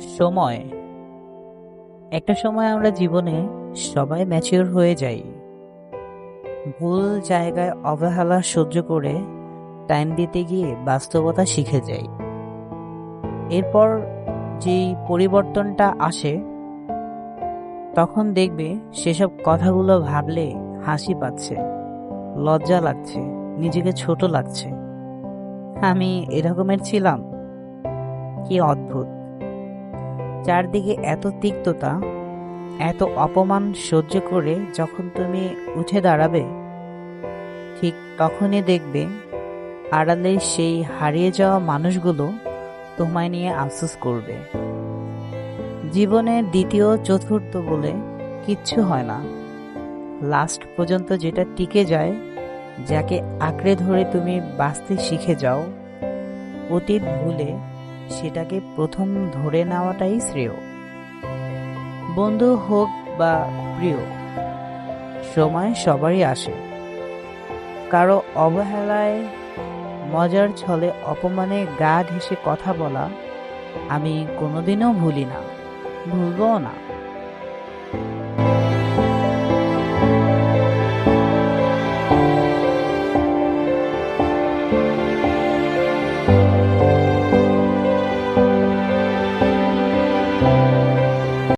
সময়। একটা সময় আমরা জীবনে সবাই ম্যাচিওর হয়ে যাই। ভুল জায়গায় অবহেলা সহ্য করে টাইম দিতে গিয়ে বাস্তবতা শিখে যাই। এরপর যেই পরিবর্তনটা আসে, তখন দেখবে সেসব কথাগুলো ভাবলে হাসি পাচ্ছে, লজ্জা লাগছে, নিজেকে ছোট লাগছে। আমি এরকমের ছিলাম। কি অদ্ভুত। চারদিকে এত তিক্ততা, এত অপমান সহ্য করে যখন তুমি উঠে দাঁড়াবে, ঠিক তখনই দেখবে আড়ালে সেই হারিয়ে যাওয়া মানুষগুলো তোমায় নিয়ে আফসোস করবে। জীবনে দ্বিতীয়, চতুর্থ বলে কিচ্ছু হয় না। লাস্ট পর্যন্ত যেটা টিকে যায়, যাকে আঁকড়ে ধরে তুমি বাঁচতে শিখে যাও, অতীত ভুলে সেটাকে প্রথম ধরে নেওয়াটাই শ্রেয়। বন্ধু হোক বা প্রিয়, সময় সবারই আসে। কারও অবহেলায়, মজার ছলে অপমানে গা ঘেঁষে কথা বলা আমি কোনোদিনও ভুলি না, ভুলবও না।